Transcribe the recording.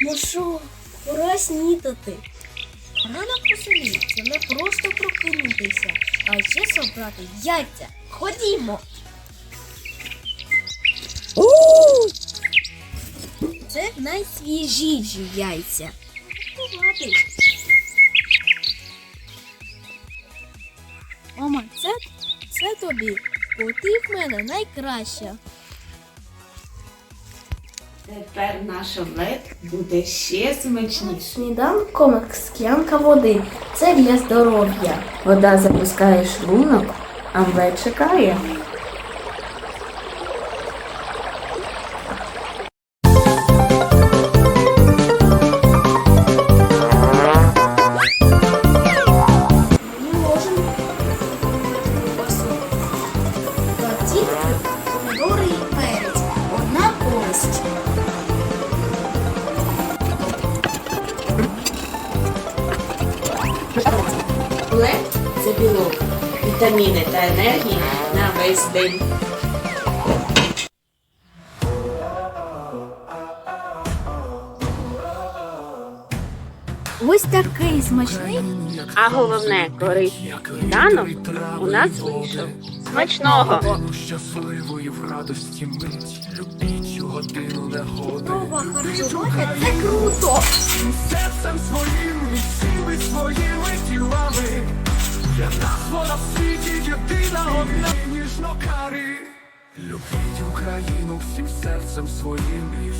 Ну що, пора снідати. Ранок у селі це не просто прокинутися, а ще собрати яйця. Ходімо. Це найсвіжіші яйця. Купувати. Мама, це, це тобі. Бо ти в мене найкраща. Тепер наш омлет буде ще смачніший. Сніданком склянка води. Це для здоров'я. Вода запускає шлунок, а омлет чекає. Помідори і перець. Одна користь. Омлет це білок, вітаміни та енергія на весь день. Ось такий смачний. А головне, корисний сніданок у нас вийшов. Смачного! щасливої в радості мить, любіть годину негоди. Нова харчування це круто. Серцем своїм в світі єдина одна ніжно кари. Любіть Україну всім серцем своїм і